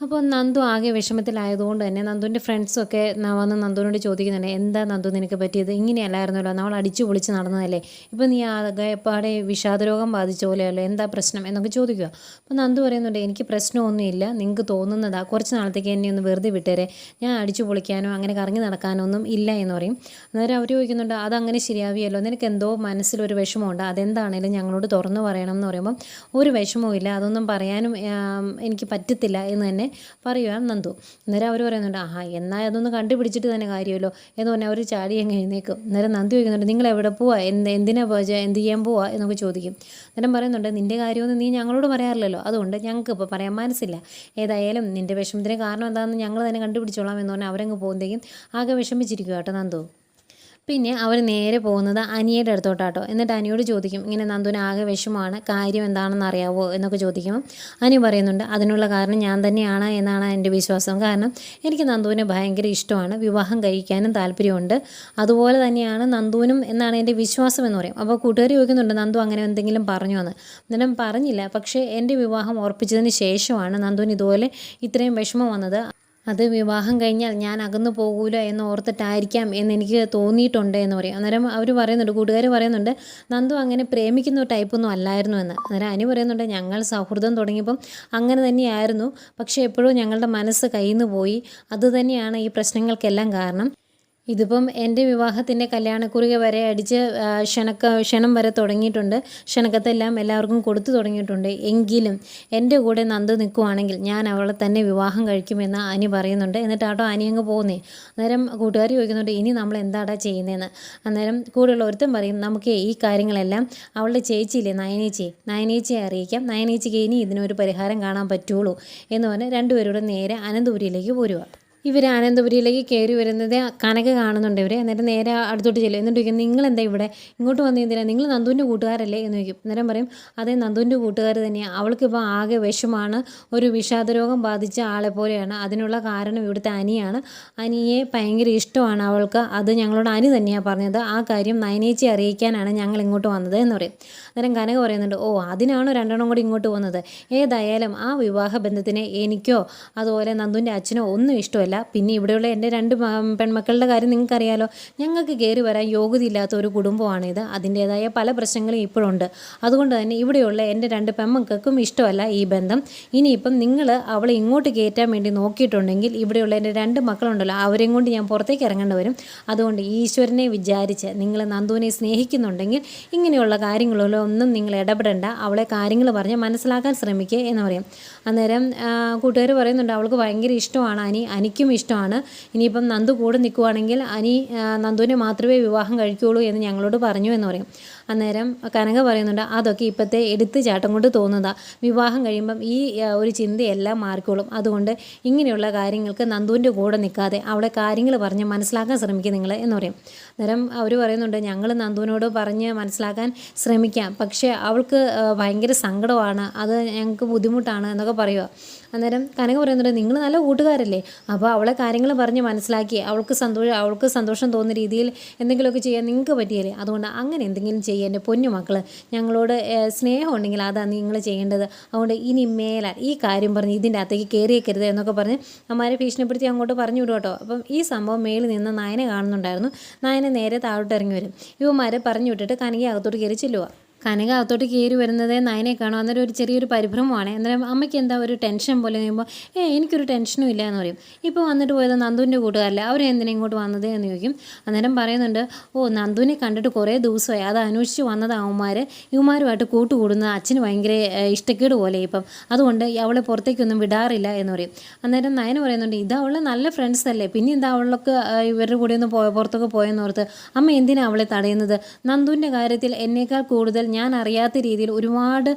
അപ്പോൾ നന്ദു ആകെ വിഷമത്തിലായതുകൊണ്ട് തന്നെ നന്ദുവിന്റെ ഫ്രണ്ട്സൊക്കെ വന്ന് നന്ദുവിനോട് ചോദിക്കുന്നുണ്ട് എന്താ നന്ദു നിനക്ക് പറ്റിയത്? ഇങ്ങനെയല്ലായിരുന്നല്ലോ നമ്മൾ അടിച്ചു പൊളിച്ച് നടന്നതല്ലേ? ഇപ്പോൾ നീ ആകെ പാടെ വിഷാദരോഗം ബാധിച്ച പോലെയല്ലോ? എന്താ പ്രശ്നം? എന്നൊക്കെ ചോദിക്കുക. അപ്പോൾ നന്ദു പറയുന്നുണ്ട് എനിക്ക് പ്രശ്നമൊന്നുമില്ല നിങ്ങൾക്ക് തോന്നുന്നതാ. കുറച്ച് നാളത്തേക്ക് എന്നെ ഒന്ന് വെറുതെ വിട്ടേരെ. ഞാൻ അടിച്ചു പൊളിക്കാനോ അങ്ങനെ കറങ്ങി നടക്കാനോ ഒന്നും ഇല്ല എന്ന് പറയും. അന്നേരം അവർ ചോദിക്കുന്നുണ്ട് അതങ്ങനെ ശരിയാവിയല്ലോ? നിനക്ക് എന്തോ മനസ്സിലൊരു വിഷമമുണ്ട്. അതെന്താണേലും ഞങ്ങളോട് തുറന്നു പറയണം എന്ന് പറയുമ്പം ഒരു വിഷമവും ഇല്ല അതൊന്നും പറയാനും എനിക്ക് പറ്റത്തില്ല എന്ന് തന്നെ പറയുക നന്ദു. അന്നേരം അവർ പറയുന്നുണ്ട് ആഹാ എന്നാൽ അതൊന്ന് കണ്ടുപിടിച്ചിട്ട് തന്നെ കാര്യമല്ലോ. എന്ന് പറഞ്ഞാൽ അവർ ചാടി അങ്ങ് എഴുന്നേക്കും അന്നേരം നന്ദി ചോദിക്കുന്നുണ്ട് നിങ്ങൾ എവിടെ പോവാ? എന്ത് എന്തിനാ എന്ത് ചെയ്യാൻ പോവാ? എന്നൊക്കെ ചോദിക്കും. അന്നേരം പറയുന്നുണ്ട് നിന്റെ കാര്യമൊന്നും നീ ഞങ്ങളോട് പറയാറില്ലല്ലോ. അതുകൊണ്ട് ഞങ്ങൾക്ക് ഇപ്പോൾ പറയാൻ മനസ്സില്ല. ഏതായാലും നിന്റെ വിഷമത്തിന് കാരണം എന്താണെന്ന് ഞങ്ങൾ തന്നെ കണ്ടുപിടിച്ചോളാം എന്ന് പറഞ്ഞാൽ അവരങ്ങ് പോകുമ്പോഴേക്കും ആകെ വിഷമിച്ചിരിക്കുക കേട്ടോ നന്ദു. പിന്നെ അവർ നേരെ പോകുന്നത് അനിയുടെ അടുത്തോട്ടാട്ടോ. എന്നിട്ട് അനിയോട് ചോദിക്കും ഇങ്ങനെ നന്ദുവിന് ആകെ വിഷമമാണ് കാര്യം എന്താണെന്ന് അറിയാവോ? എന്നൊക്കെ ചോദിക്കുമ്പോൾ അനി പറയുന്നുണ്ട് അതിനുള്ള കാരണം ഞാൻ തന്നെയാണ് എന്നാണ് എന്റെ വിശ്വാസം. കാരണം എനിക്ക് നന്ദുവിനെ ഭയങ്കര ഇഷ്ടമാണ് വിവാഹം കഴിക്കാനും താല്പര്യമുണ്ട്. അതുപോലെ തന്നെയാണ് നന്ദുവിനും എന്നാണ് എന്റെ വിശ്വാസം എന്ന് പറയും. അപ്പോൾ കൂട്ടുകാർ ചോദിക്കുന്നുണ്ട് നന്ദു അങ്ങനെ എന്തെങ്കിലും പറഞ്ഞു എന്ന്? അന്നേരം പറഞ്ഞില്ല പക്ഷേ എന്റെ വിവാഹം ഉറപ്പിച്ചതിന് ശേഷമാണ് നന്ദുവിന് ഇതുപോലെ ഇത്രയും വിഷമം വന്നത്. അത് വിവാഹം കഴിഞ്ഞാൽ ഞാൻ അകന്നു പോകൂല എന്ന് ഓർത്തിട്ടായിരിക്കാം എന്ന് എനിക്ക് തോന്നിയിട്ടുണ്ട് എന്ന് പറയും. അന്നേരം അവർ പറയുന്നുണ്ട് കൂട്ടുകാർ പറയുന്നുണ്ട് നന്ദു അങ്ങനെ പ്രേമിക്കുന്ന ടൈപ്പൊന്നും അല്ലായിരുന്നു എന്ന്. അന്നേരം അനു പറയുന്നുണ്ട് ഞങ്ങൾ സൗഹൃദം തുടങ്ങിയപ്പം അങ്ങനെ തന്നെയായിരുന്നു. പക്ഷേ എപ്പോഴും ഞങ്ങളുടെ മനസ്സ് കയ്യിൽ നിന്ന് പോയി അതുതന്നെയാണ് ഈ പ്രശ്നങ്ങൾക്കെല്ലാം കാരണം. ഇതിപ്പം എന്റെ വിവാഹത്തിന്റെ കല്യാണക്കുറിക വരെ അടിച്ച് ക്ഷണക്ക ക്ഷണം വരെ തുടങ്ങിയിട്ടുണ്ട്. ക്ഷണക്കത്തെല്ലാം എല്ലാവർക്കും കൊടുത്തു തുടങ്ങിയിട്ടുണ്ട്. എങ്കിലും എന്റെ കൂടെ നന്ദു നിൽക്കുവാണെങ്കിൽ ഞാൻ അവളെ തന്നെ വിവാഹം കഴിക്കുമെന്ന് അനി പറയുന്നുണ്ട്. എന്നിട്ട് ആട്ടോ അനി അങ്ങ് പോകുന്നേ. അന്നേരം കൂട്ടുകാർ ചോദിക്കുന്നുണ്ട് ഇനി നമ്മൾ എന്താടാ ചെയ്യുന്നതെന്ന് അന്നേരം കൂടെയുള്ള ഒരുത്തൻ പറയും നമുക്ക് ഈ കാര്യങ്ങളെല്ലാം അവളുടെ ചേച്ചിയില്ലേ നയനേച്ചി നയനേച്ചിയെ അറിയിക്കാം. നയനേച്ചിക്ക് ഇനി ഇതിനൊരു പരിഹാരം കാണാൻ പറ്റുള്ളൂ. എന്ന് പറഞ്ഞ് രണ്ടുപേരുടെ നേരെ അനന്തപുരിയിലേക്ക് പോരുക ഇവർ ആനന്ദപുരിയിലേക്ക് കയറി വരുന്നത് കനക കാണുന്നുണ്ട് ഇവർ എന്നിട്ട് നേരെ അടുത്തോട്ട് ചെല്ലും. എന്നിട്ട് ചോദിക്കും നിങ്ങൾ എന്താ ഇവിടെ? ഇങ്ങോട്ട് വന്നു എന്തിനാ? നിങ്ങൾ നന്ദുവിന്റെ കൂട്ടുകാരല്ലേ? എന്ന് ചോദിക്കും. അന്നേരം പറയും അതേ നന്ദുവിന്റെ കൂട്ടുകാർ തന്നെയാണ് അവൾക്കിപ്പോൾ ആകെ വിഷമാണ്. ഒരു വിഷാദരോഗം ബാധിച്ച ആളെ പോലെയാണ്. അതിനുള്ള കാരണം ഇവിടുത്തെ അനിയാണ്. അനിയെ ഭയങ്കര ഇഷ്ടമാണ് അവൾക്ക്. അത് ഞങ്ങളോട് അനി തന്നെയാണ് പറഞ്ഞത്. ആ കാര്യം നയനേച്ചി അറിയിക്കാനാണ് ഞങ്ങൾ ഇങ്ങോട്ട് വന്നത് എന്ന് പറയും. അന്നേരം കനക പറയുന്നുണ്ട് ഓ അതിനാണോ രണ്ടെണ്ണം കൂടി ഇങ്ങോട്ട് വന്നത്? ഏതായാലും ആ വിവാഹ ബന്ധത്തിന് എനിക്കോ അതുപോലെ നന്ദുവിന്റെ അച്ഛനോ ഒന്നും ഇഷ്ടമല്ല. പിന്നെ ഇവിടെയുള്ള എന്റെ രണ്ട് പെൺമക്കളുടെ കാര്യം നിങ്ങൾക്കറിയാലോ. ഞങ്ങൾക്ക് കയറി വരാൻ യോഗ്യതയില്ലാത്ത ഒരു കുടുംബമാണിത്. അതിന്റേതായ പല പ്രശ്നങ്ങളും ഇപ്പോഴുണ്ട്. അതുകൊണ്ട് തന്നെ ഇവിടെയുള്ള എന്റെ രണ്ട് പെൺമക്കൾക്കും ഇഷ്ടമല്ല ഈ ബന്ധം. ഇനിയിപ്പം നിങ്ങൾ അവളെ ഇങ്ങോട്ട് കയറ്റാൻ വേണ്ടി നോക്കിയിട്ടുണ്ടെങ്കിൽ ഇവിടെയുള്ള എന്റെ രണ്ട് മക്കളുണ്ടല്ലോ അവരെയും കൊണ്ട് ഞാൻ പുറത്തേക്ക് ഇറങ്ങേണ്ടി വരും. അതുകൊണ്ട് ഈശ്വരനെ വിചാരിച്ച് നിങ്ങൾ നന്ദുവിനെ സ്നേഹിക്കുന്നുണ്ടെങ്കിൽ ഇങ്ങനെയുള്ള കാര്യങ്ങളിലോ ഒന്നും നിങ്ങൾ ഇടപെടേണ്ട. അവളെ കാര്യങ്ങൾ പറഞ്ഞ് മനസ്സിലാക്കാൻ ശ്രമിക്കുക എന്ന് പറയും. അന്നേരം കൂട്ടുകാർ പറയുന്നുണ്ട് അവൾക്ക് ഭയങ്കര ഇഷ്ടമാണ് അനി അനിക്കും ഇഷ്ടമാണ്. ഇനിയിപ്പം നന്ദു കൂടെ നിൽക്കുവാണെങ്കിൽ അനി നന്ദുവിനെ മാത്രമേ വിവാഹം കഴിക്കുകയുള്ളൂ എന്ന് ഞങ്ങളോട് പറഞ്ഞു എന്ന് പറയും. അന്നേരം കനക പറയുന്നുണ്ട് അതൊക്കെ ഇപ്പോഴത്തെ എടുത്ത് ചാട്ടം കൊണ്ട് തോന്നുന്നതാ. വിവാഹം കഴിയുമ്പം ഈ ഒരു ചിന്തയെല്ലാം മാറിക്കോളും. അതുകൊണ്ട് ഇങ്ങനെയുള്ള കാര്യങ്ങൾക്ക് നന്ദുവിന്റെ കൂടെ നിൽക്കാതെ അവളെ കാര്യങ്ങൾ പറഞ്ഞ് മനസ്സിലാക്കാൻ ശ്രമിക്കുക നിങ്ങൾ എന്ന് പറയും. അന്നേരം അവർ പറയുന്നുണ്ട് ഞങ്ങൾ നന്ദുവിനോട് പറഞ്ഞ് മനസ്സിലാക്കാൻ ശ്രമിക്കാം. പക്ഷേ അവൾക്ക് ഭയങ്കര സങ്കടമാണ്. അത് ഞങ്ങൾക്ക് ബുദ്ധിമുട്ടാണ് എന്നൊക്കെ പറയുക അന്നേരം കനക പറയുന്നുണ്ട് നിങ്ങൾ നല്ല കൂട്ടുകാരല്ലേ. അപ്പോൾ അവളെ കാര്യങ്ങൾ പറഞ്ഞ് മനസ്സിലാക്കി അവൾക്ക് സന്തോഷം അവൾക്ക് സന്തോഷം തോന്നുന്ന രീതിയിൽ എന്തെങ്കിലുമൊക്കെ ചെയ്യാൻ നിങ്ങൾക്ക് പറ്റിയല്ലേ? അതുകൊണ്ട് അങ്ങനെ എന്തെങ്കിലും ചെയ്യുക എന്റെ പൊന്നു മക്കൾ ഞങ്ങളോട് സ്നേഹമുണ്ടെങ്കിൽ അതാണ് നിങ്ങൾ ചെയ്യേണ്ടത്. അതുകൊണ്ട് ഇനി മേലാൽ ഈ കാര്യം പറഞ്ഞ് ഇതിന്റെ അകത്തേക്ക് കയറിയേക്കരുത് എന്നൊക്കെ പറഞ്ഞ് അമ്മമാരെ ഭീഷണിപ്പെടുത്തി അങ്ങോട്ട് പറഞ്ഞു വിടും കേട്ടോ. അപ്പം ഈ സംഭവം മേളിൽ നിന്ന് നായനെ കാണുന്നുണ്ടായിരുന്നു. നായനെ നേരെ താഴോട്ട് ഇറങ്ങി വരും. ഇവന്മാരെ പറഞ്ഞു വിട്ടിട്ട് കനകി അകത്തോട്ട് കയറി ചെല്ലുക കനക അകത്തോട്ട് കയറി വരുന്നത് നയനെ കാണും. അന്നേരം ഒരു ചെറിയൊരു പരിഭ്രമമാണ്. അന്നേരം അമ്മയ്ക്ക് എന്താ ഒരു ടെൻഷൻ പോലെ കഴിയുമ്പോൾ ഏ എനിക്കൊരു ടെൻഷനും ഇല്ല എന്ന് പറയും. ഇപ്പോൾ വന്നിട്ട് പോയത് നന്ദുവിന്റെ കൂട്ടുകാരല്ലേ. അവർ എന്തിനാ ഇങ്ങോട്ട് വന്നത് എന്ന് ചോദിക്കും. അന്നേരം പറയുന്നുണ്ട് ഓ നന്ദുവിനെ കണ്ടിട്ട് കുറേ ദിവസമായി. അത് അന്വേഷിച്ച് വന്നത് അവന്മാർ ഇവന്മാരുമായിട്ട് കൂട്ടുകൂടുന്നത് അച്ഛന് ഭയങ്കര ഇഷ്ടക്കേട് പോലെ ഇപ്പം. അതുകൊണ്ട് അവളെ പുറത്തേക്കൊന്നും വിടാറില്ല എന്ന് പറയും. അന്നേരം നയന പറയുന്നുണ്ട് ഇത് അവളെ നല്ല ഫ്രണ്ട്സ് അല്ലേ. പിന്നെ എന്താ അവളൊക്കെ ഇവരുടെ കൂടെ ഒന്ന് പോയ പുറത്തൊക്കെ പോയെന്ന് ഓർത്ത് അമ്മ എന്തിനാണ് അവളെ തടയുന്നത്? നന്ദുവിന്റെ കാര്യത്തിൽ എന്നേക്കാൾ കൂടുതൽ ഞാൻ അറിയാത്ത രീതിയിൽ ഒരുപാട്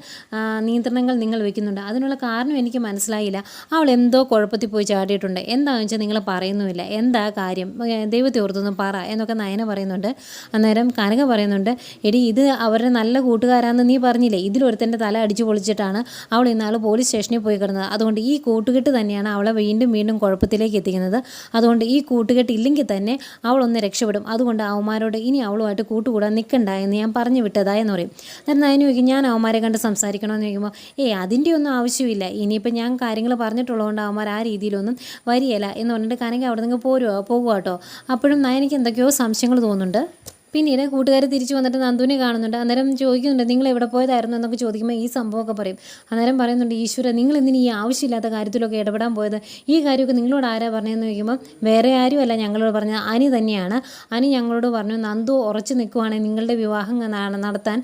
നിയന്ത്രണങ്ങൾ നിങ്ങൾ വെക്കുന്നുണ്ട്. അതിനുള്ള കാരണം എനിക്ക് മനസ്സിലായില്ല. അവൾ എന്തോ കുഴപ്പത്തിൽ പോയി ചാടിയിട്ടുണ്ട്. എന്താണെന്ന് വെച്ചാൽ നിങ്ങൾ പറയുന്നുമില്ല. എന്താ കാര്യം? ദൈവത്തെ ഓർത്തൊന്നും പറ എന്നൊക്കെ നയന പറയുന്നുണ്ട്. അന്നേരം കനക പറയുന്നുണ്ട് എടി ഇത് അവരുടെ നല്ല കൂട്ടുകാരാണെന്ന് നീ പറഞ്ഞില്ലേ? ഇതിലൊരുത്തന്റെ തല അടിച്ചു പൊളിച്ചിട്ടാണ് അവൾ ഇന്നാൾ പോലീസ് സ്റ്റേഷനിൽ പോയി കിടന്നത്. അതുകൊണ്ട് ഈ കൂട്ടുകെട്ട് തന്നെയാണ് അവളെ വീണ്ടും വീണ്ടും കുഴപ്പത്തിലേക്ക് എത്തിക്കുന്നത്. അതുകൊണ്ട് ഈ കൂട്ടുകെട്ട് ഇല്ലെങ്കിൽ തന്നെ അവളൊന്ന് രക്ഷപ്പെടും. അതുകൊണ്ട് അവന്മാരോട് ഇനി അവളുമായിട്ട് കൂട്ടുകൂടാൻ നിൽക്കണ്ട എന്ന് ഞാൻ പറഞ്ഞു വിട്ടതായെന്ന് പറയും. അന്നേരം അതിന് ചോദിക്കും ഞാൻ അവന്മാരെ കണ്ട് സംസാരിക്കണമെന്ന് ചോദിക്കുമ്പോൾ ഏയ് അതിന്റെ ഒന്നും ആവശ്യമില്ല. ഇനിയിപ്പോൾ ഞാൻ കാര്യങ്ങൾ പറഞ്ഞിട്ടുള്ളതുകൊണ്ട് അവന്മാർ ആ രീതിയിലൊന്നും വരികയില്ല. എന്ന് പറഞ്ഞിട്ട് കാരണം അവിടെ നിന്ന് പോരുമോ പോകുക കേട്ടോ. അപ്പോഴും നയനയ്ക്ക് എന്തൊക്കെയോ സംശയങ്ങൾ തോന്നുന്നുണ്ട്. പിന്നീട് കൂട്ടുകാർ തിരിച്ചു വന്നിട്ട് നന്ദുവിനെ കാണുന്നുണ്ട്. അന്നേരം ചോദിക്കുന്നുണ്ട് നിങ്ങൾ എവിടെ പോയതായിരുന്നു? എന്നൊക്കെ ചോദിക്കുമ്പോൾ ഈ സംഭവമൊക്കെ പറയും. അന്നേരം പറയുന്നുണ്ട് ഈശ്വര നിങ്ങൾ എന്തിന് ഈ ആവശ്യമില്ലാത്ത കാര്യത്തിലൊക്കെ ഇടപെടാൻ പോയത്? ഈ കാര്യമൊക്കെ നിങ്ങളോട് ആരാ പറഞ്ഞതെന്ന് ചോദിക്കുമ്പോൾ വേറെ ആരുമല്ല ഞങ്ങളോട് പറഞ്ഞത്. അനി തന്നെയാണ്. അനി ഞങ്ങളോട് പറഞ്ഞു നന്ദു ഉറച്ചു നിൽക്കുവാണെങ്കിൽ നിങ്ങളുടെ വിവാഹം നടത്താൻ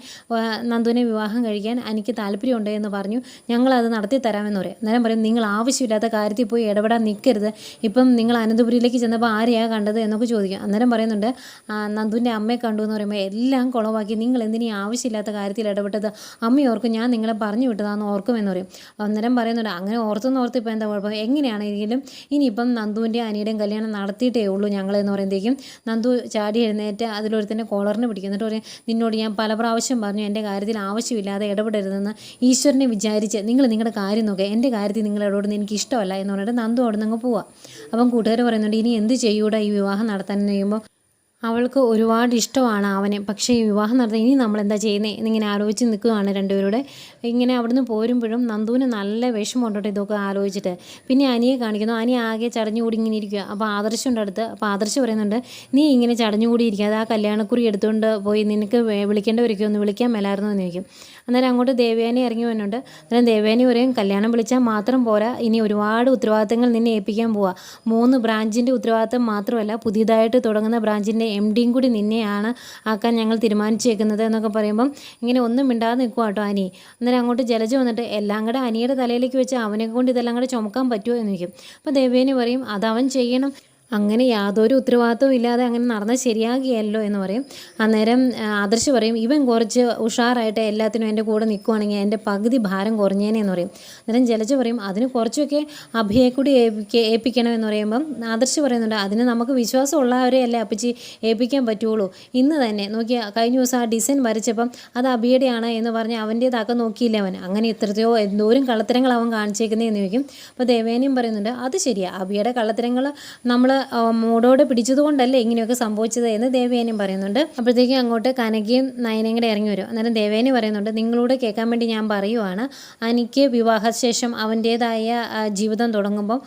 നന്ദുവിനെ വിവാഹം കഴിക്കാൻ എനിക്ക് താല്പര്യമുണ്ട് എന്ന് പറഞ്ഞു. ഞങ്ങളത് നടത്തി തരാമെന്ന് പറയും. അന്നേരം പറയും നിങ്ങൾ ആവശ്യമില്ലാത്ത കാര്യത്തിൽ പോയി ഇടപെടാൻ നിൽക്കരുത്. ഇപ്പം നിങ്ങൾ അനന്തപുരിയിലേക്ക് ചെന്നപ്പോൾ ആരെയാണ് കണ്ടത്? എന്നൊക്കെ ചോദിക്കും. അന്നേരം പറയുന്നുണ്ട് നന്ദുവിന്റെ നന്ദുവിന്റെ കണ്ടു എന്ന് പറയുമ്പോൾ എല്ലാം കുളവാക്കി. നിങ്ങൾ എന്തിനീ ആവശ്യമില്ലാത്ത കാര്യത്തിൽ ഇടപെട്ടത്? അമ്മ ഓർക്കും ഞാൻ നിങ്ങളെ പറഞ്ഞു വിട്ടതാന്ന് ഓർക്കുമെന്ന് പറയും. അന്നേരം പറയുന്നുണ്ട് അങ്ങനെ ഓർത്തെന്ന് ഓർത്ത് ഇപ്പോൾ എന്താ കുഴപ്പം? എങ്ങനെയാണെങ്കിലും ഇനിയിപ്പം നന്ദുവിന്റെ അനിയുടെയും കല്യാണം നടത്തിയിട്ടേ ഉള്ളൂ ഞങ്ങളെന്ന് പറയുമ്പോഴത്തേക്കും നന്ദു ചാടി എഴുന്നേറ്റ് അതിലൊരുത്തന്നെ കോളറിന് പിടിക്കും. എന്നിട്ട് പറയും നിന്നോട് ഞാൻ പല പ്രാവശ്യം പറഞ്ഞു എന്റെ കാര്യത്തിൽ ആവശ്യമില്ലാതെ ഇടപെടരുതെന്ന് ഈശ്വരനെ വിചാരിച്ച് നിങ്ങൾ നിങ്ങളുടെ കാര്യം നോക്കുക എന്റെ കാര്യത്തിൽ നിങ്ങൾ ഇടപെടുന്നത് എനിക്ക് ഇഷ്ടമല്ല. എന്ന് പറഞ്ഞിട്ട് നന്ദു അവിടെ നിന്ന് പോവുക അപ്പം കൂട്ടുകാർ പറയുന്നുണ്ട് ഇനി എന്ത് ചെയ്യൂടാ ഈ വിവാഹം നടത്താൻ ചോദിക്കുമ്പോൾ അവൾക്ക് ഒരുപാട് ഇഷ്ടമാണ് അവനെ. പക്ഷേ വിവാഹം നടത്താൻ ഇനി നമ്മൾ എന്താ ചെയ്യുന്നത് എന്നിങ്ങനെ ആലോചിച്ച് നിൽക്കുകയാണ് രണ്ടുപേരുടെ. ഇങ്ങനെ അവിടുന്ന് പോരുമ്പോഴും നന്ദുവിന് നല്ല വിഷമമുണ്ടോ ഇതൊക്കെ ആലോചിച്ചിട്ട്. പിന്നെ അനിയെ കാണിക്കുന്നു. അനി ആകെ ചടഞ്ഞുകൂടി ഇങ്ങനെ ഇരിക്കുക അപ്പോൾ ആദർശമുണ്ട് അടുത്ത്. അപ്പോൾ ആദർശ് പറയുന്നുണ്ട് നീ ഇങ്ങനെ ചടഞ്ഞുകൂടി അത് ആ കല്യാണക്കുറി എടുത്തുകൊണ്ട് പോയി നിനക്ക് വിളിക്കേണ്ടവരൊക്കെ ഒന്ന് വിളിക്കാൻ മേലായിരുന്നു? എന്ന് ചോദിക്കും. അന്നേരം അങ്ങോട്ട് ദേവയാനി ഇറങ്ങി വന്നുണ്ട് അന്നേരം ദേവയാനി പറയും കല്യാണം വിളിച്ചാൽ മാത്രം പോരാ. ഇനി ഒരുപാട് ഉത്തരവാദിത്തങ്ങൾ നിന്നെ ഏൽപ്പിക്കാൻ പോവാ. മൂന്ന് ബ്രാഞ്ചിന്റെ ഉത്തരവാദിത്തം മാത്രമല്ല പുതിയതായിട്ട് തുടങ്ങുന്ന ബ്രാഞ്ചിന്റെ എം ഡിയും കൂടി നിന്നെയാണ് ആക്കാൻ ഞങ്ങൾ തീരുമാനിച്ചേക്കുന്നത് എന്നൊക്കെ പറയുമ്പം ഇങ്ങനെ ഒന്നും മിണ്ടാതെ നിൽക്കുക കേട്ടോ അനി. അന്നേരം അങ്ങോട്ട് ജലജ വന്നിട്ട് എല്ലാം കൂടെ അനിയുടെ തലയിലേക്ക് വെച്ച് അവനെ കൊണ്ട് ഇതെല്ലാം കൂടെ ചുമക്കാൻ പറ്റുമോ? എന്ന് ചോദിക്കും. അപ്പോൾ ദേവേനി പറയും അതവൻ ചെയ്യണം. അങ്ങനെ യാതൊരു ഉത്തരവാദിത്വം ഇല്ലാതെ അങ്ങനെ നടന്നാൽ ശരിയാകിയല്ലോ എന്ന് പറയും. അന്നേരം ആദർശ് പറയും ഇവൻ കുറച്ച് ഉഷാറായിട്ട് എല്ലാത്തിനും എന്റെ കൂടെ നിൽക്കുവാണെങ്കിൽ എന്റെ പകുതി ഭാരം കുറഞ്ഞേനെ എന്ന് പറയും. അന്നേരം ജലജ പറയും അതിന് കുറച്ചൊക്കെ അഭിയെ കൂടി ഏൽപ്പിക്ക- ഏൽപ്പിക്കണം എന്ന് പറയുമ്പം ആദർശ് പറയുന്നുണ്ട് അതിന് നമുക്ക് വിശ്വാസമുള്ളവരെ അല്ലേ അപ്പച്ചി ഏൽപ്പിക്കാൻ പറ്റുള്ളൂ. ഇന്ന് തന്നെ നോക്കി കഴിഞ്ഞ ദിവസം ആ ഡിസൈൻ വരച്ചപ്പം അത് അഭിയുടെയാണ് എന്ന് പറഞ്ഞ് അവന്റേതാക്കാൻ നോക്കിയില്ല അവൻ. അങ്ങനെ ഇത്രയോ എന്തോരം കള്ളത്തരങ്ങൾ അവൻ കാണിച്ചേക്കുന്നതെന്ന് ചോദിക്കും. അപ്പോൾ ദേവേനയും പറയുന്നുണ്ട് അത് ശരിയാണ് അബിയുടെ കള്ളത്തരങ്ങൾ നമ്മൾ മൂടോടെ പിടിച്ചതുകൊണ്ടല്ലേ ഇങ്ങനെയൊക്കെ സംഭവിച്ചത് എന്ന് ദേവേനും പറയുന്നുണ്ട്. അപ്പോഴത്തേക്കും അങ്ങോട്ട് കനകയും നയനയും കൂടെ ഇറങ്ങി വരും. അന്നേരം ദേവേനി പറയുന്നുണ്ട് നിങ്ങളോട് കേൾക്കാൻ വേണ്ടി ഞാൻ പറയുവാണ്. എനിക്ക് വിവാഹശേഷം അവന്റേതായ ജീവിതം തുടങ്ങുമ്പം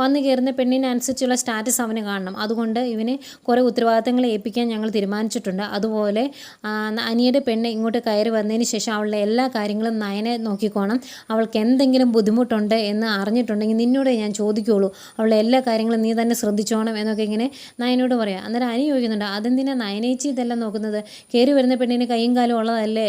വന്ന് കയറുന്ന പെണ്ണിനനുസരിച്ചുള്ള സ്റ്റാറ്റസ് അവന് കാണണം. അതുകൊണ്ട് ഇവന് കുറേ ഉത്തരവാദിത്തങ്ങൾ ഏൽപ്പിക്കാൻ ഞങ്ങൾ തീരുമാനിച്ചിട്ടുണ്ട്. അതുപോലെ അനിയുടെ പെണ്ണ് ഇങ്ങോട്ട് കയറി വന്നതിന് ശേഷം അവളുടെ എല്ലാ കാര്യങ്ങളും നയനെ നോക്കിക്കോണം. അവൾക്ക് എന്തെങ്കിലും ബുദ്ധിമുട്ടുണ്ട് എന്ന് അറിഞ്ഞിട്ടുണ്ടെങ്കിൽ നിന്നോടേ ഞാൻ ചോദിക്കുകയുള്ളൂ അവളുടെ എല്ലാ കാര്യങ്ങളും നീ തന്നെ ശ്രദ്ധിച്ചോണം എന്നൊക്കെ ഇങ്ങനെ നയനോട് പറയാം. അന്നേരം അനി ചോദിക്കുന്നുണ്ട് അതെന്തിനാ നയനേച്ചി ഇതെല്ലാം നോക്കുന്നത്? കയറി വരുന്ന പെണ്ണിന് കൈയും കാലും ഉള്ളതല്ലേ?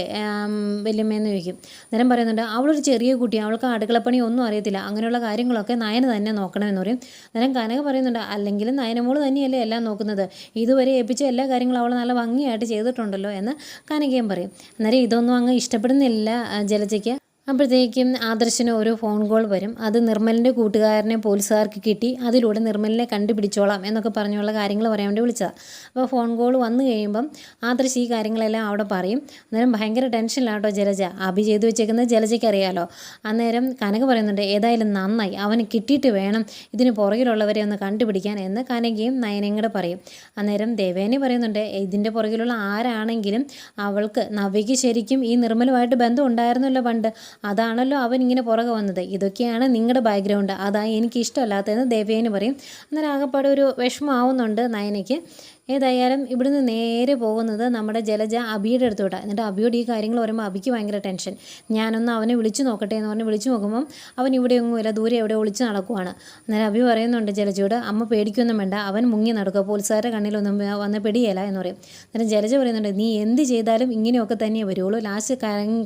വല്യമ്മയെന്ന് ചോദിക്കും. അന്നേരം പറയുന്നുണ്ട് അവളൊരു ചെറിയ കുട്ടി അവൾക്ക് അടുക്കളപ്പണി ഒന്നും അറിയത്തില്ല. അങ്ങനെയുള്ള കാര്യങ്ങളൊക്കെ നയന തന്നെ നോക്കണമെന്ന് പറയും. അന്നേരം കനക പറയുന്നുണ്ട് അല്ലെങ്കിലും നയനമോൾ തന്നെയല്ലേ എല്ലാം നോക്കുന്നത്? ഇതുവരെ ഏൽപ്പിച്ച എല്ലാ കാര്യങ്ങളും അവൾ നല്ല ഭംഗിയായിട്ട് ചെയ്തിട്ടുണ്ടല്ലോ എന്ന് കനകയും പറയും. അന്നേരം ഇതൊന്നും അങ്ങ് ഇഷ്ടപ്പെടുന്നില്ല ജലജയ്ക്ക്. അപ്പോഴത്തേക്കും ആദർശന് ഒരു ഫോൺ കോൾ വരും. അത് നിർമ്മലിന്റെ കൂട്ടുകാരനെ പോലീസുകാർക്ക് കിട്ടി. അതിലൂടെ നിർമ്മലിനെ കണ്ടുപിടിച്ചോളാം എന്നൊക്കെ പറഞ്ഞുള്ള കാര്യങ്ങൾ പറയാൻ വേണ്ടി വിളിച്ചതാണ് അപ്പോൾ ഫോൺ കോൾ വന്നു കഴിയുമ്പം ആദർശ് ഈ കാര്യങ്ങളെല്ലാം അവിടെ പറയും. അന്നേരം ഭയങ്കര ടെൻഷനിലാണ് ടെൻഷനിലാട്ടോ ജലജ. അഭി ചെയ്തു വെച്ചേക്കുന്നത് ജലജയ്ക്ക് അറിയാലോ. അന്നേരം കനക പറയുന്നുണ്ട് ഏതായാലും നന്നായി. അവന് കിട്ടിയിട്ട് വേണം. ഇതിന് പുറകിലുള്ളവരെ ഒന്ന് കണ്ടുപിടിക്കാൻ എന്ന് കനകയും നയനയും കൂടെ പറയും. അന്നേരം ദേവേനി പറയുന്നുണ്ട് ഇതിന്റെ പുറകിലുള്ള ആരാണെങ്കിലും അവൾക്ക് നവ്യയ്ക്ക് ശരിക്കും ഈ നിർമ്മലുമായിട്ട് ബന്ധം ഉണ്ടായിരുന്നല്ലോ പണ്ട്. അതാണല്ലോ അവൻ ഇങ്ങനെ പുറകെ വന്നത്. ഇതൊക്കെയാണ് നിങ്ങളുടെ ബാക്ക്ഗ്രൗണ്ട് അതാ എനിക്ക് ഇഷ്ടമല്ലാത്തതെന്ന് ദേവേനി പറയും. അന്നേരം ആകെപ്പാടെ ഒരു വിഷമമാവുന്നുണ്ട് നയനയ്ക്ക്. ഏതായാലും ഇവിടുന്ന് നേരെ പോകുന്നത് നമ്മുടെ ജലജ അബിയുടെ അടുത്തോട്ടാണ് എന്നിട്ട് അബിയോട് ഈ കാര്യങ്ങൾ പറയുമ്പോൾ അബിക്ക് ഭയങ്കര ടെൻഷൻ ഞാനൊന്ന് അവനെ വിളിച്ചു നോക്കട്ടെ എന്ന് പറഞ്ഞ് വിളിച്ചു നോക്കുമ്പം അവൻ ഇവിടെ ഒന്നുമില്ല ദൂരെ എവിടെ ഒളിച്ച് നടക്കുവാണ്. അന്നേരം അബി പറയുന്നുണ്ട് ജലജയോട് അമ്മ പേടിക്കൊന്നും വേണ്ട അവൻ മുങ്ങി നടക്കുക പോലീസുകാരുടെ കണ്ണിലൊന്നും വന്ന പിടിയല്ല എന്ന് പറയും. അന്നേരം ജലജ പറയുന്നുണ്ട് നീ എന്ത് ചെയ്താലും ഇങ്ങനെയൊക്കെ തന്നെ വരുള്ളൂ. ലാസ്റ്റ്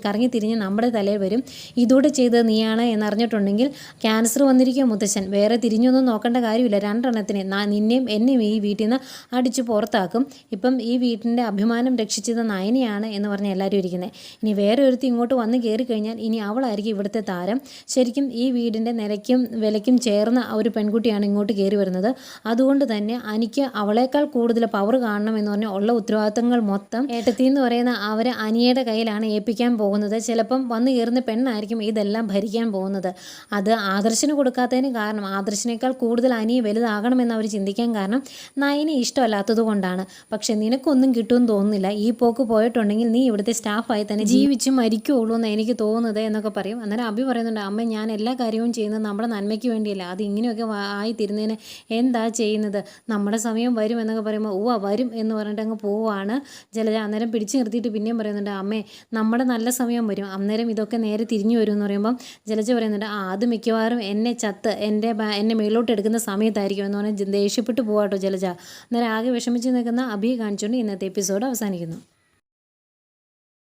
കറങ്ങി തിരിഞ്ഞ് നമ്മുടെ തലയിൽ വരും. ഇതോടെ ചെയ്തത് നീയാണ് എന്നറിഞ്ഞിട്ടുണ്ടെങ്കിൽ ക്യാൻസർ വന്നിരിക്കുക മുത്തശ്ശൻ. വേറെ തിരിഞ്ഞൊന്നും നോക്കേണ്ട കാര്യമില്ല. രണ്ടെണ്ണത്തിന് നിന്നെയും എന്നെയും ഈ വീട്ടിൽ നിന്ന് അടിച്ചു പുറത്താക്കും. ഇപ്പം ഈ വീട്ടിന്റെ അഭിമാനം രക്ഷിച്ചത് നയനയാണ് എന്ന് പറഞ്ഞ് എല്ലാവരും ഇരിക്കുന്നത്. ഇനി വേറെ ഒരുത്തി ഇങ്ങോട്ട് വന്ന് കയറി കഴിഞ്ഞാൽ ഇനി അവളായിരിക്കും ഇവിടുത്തെ താരം. ശരിക്കും ഈ വീടിന്റെ നിലയ്ക്കും വിലയ്ക്കും ചേർന്ന ഒരു പെൺകുട്ടിയാണ് ഇങ്ങോട്ട് കയറി വരുന്നത്. അതുകൊണ്ട് തന്നെ എനിക്ക് അവളേക്കാൾ കൂടുതൽ പവർ കാണണം എന്ന് പറഞ്ഞാൽ ഉള്ള ഉത്തരവാദിത്തങ്ങൾ മൊത്തം ഏട്ടത്തി എന്ന് പറയുന്ന അവരെ അനിയയുടെ കയ്യിലാണ് ഏൽപ്പിക്കാൻ പോകുന്നത്. ചിലപ്പം വന്ന് കയറുന്ന പെണ്ണായിരിക്കും ഇതെല്ലാം ഭരിക്കാൻ പോകുന്നത്. അത് ആദർശന് കൊടുക്കാത്തതിന് കാരണം ആദർശനേക്കാൾ കൂടുതൽ അനിയെ വലുതാകണമെന്ന് അവർ ചിന്തിക്കാൻ കാരണം നയനെ ഇഷ്ടമല്ലാത്തത് കൊണ്ടാണ് പക്ഷെ നിനക്കൊന്നും കിട്ടുമെന്ന് തോന്നുന്നില്ല. ഈ പോക്ക് പോയിട്ടുണ്ടെങ്കിൽ നീ ഇവിടുത്തെ സ്റ്റാഫായി തന്നെ ജീവിച്ച് മരിക്കുള്ളൂ എന്ന് എനിക്ക് തോന്നുന്നത് എന്നൊക്കെ പറയും. അന്നേരം അഭി പറയുന്നുണ്ട് അമ്മ ഞാൻ എല്ലാ കാര്യവും ചെയ്യുന്നത് നമ്മുടെ നന്മയ്ക്ക് വേണ്ടിയല്ല. അത് ഇങ്ങനെയൊക്കെ ആയി തീരുന്നതിന് എന്താ ചെയ്യുന്നത്? നമ്മുടെ സമയം വരും എന്നൊക്കെ പറയുമ്പോൾ ഓ വരും എന്ന് പറഞ്ഞിട്ട് അങ്ങ് പോവാണ് ജലജ. അന്നേരം പിടിച്ചു നിർത്തിയിട്ട് പിന്നെയും പറയുന്നുണ്ട് അമ്മേ നമ്മുടെ നല്ല സമയം വരും. അന്നേരം ഇതൊക്കെ നേരെ തിരിഞ്ഞു വരും എന്ന് പറയുമ്പം ജലജ പറയുന്നുണ്ട് ആ അത് മിക്കവാറും എന്നെ ചത്ത് എന്റെ എന്നെ മേലോട്ട് എടുക്കുന്ന സമയത്തായിരിക്കും എന്ന് പറഞ്ഞാൽ ദേഷ്യപ്പെട്ട് പോവാട്ടോ ജലജ. അന്നേരം ആകെ വിഷമിച്ച് നിൽക്കുന്ന അഭി കാണിച്ചുകൊണ്ട് ഇന്നത്തെ എപ്പിസോഡ് അവസാനിക്കുന്നു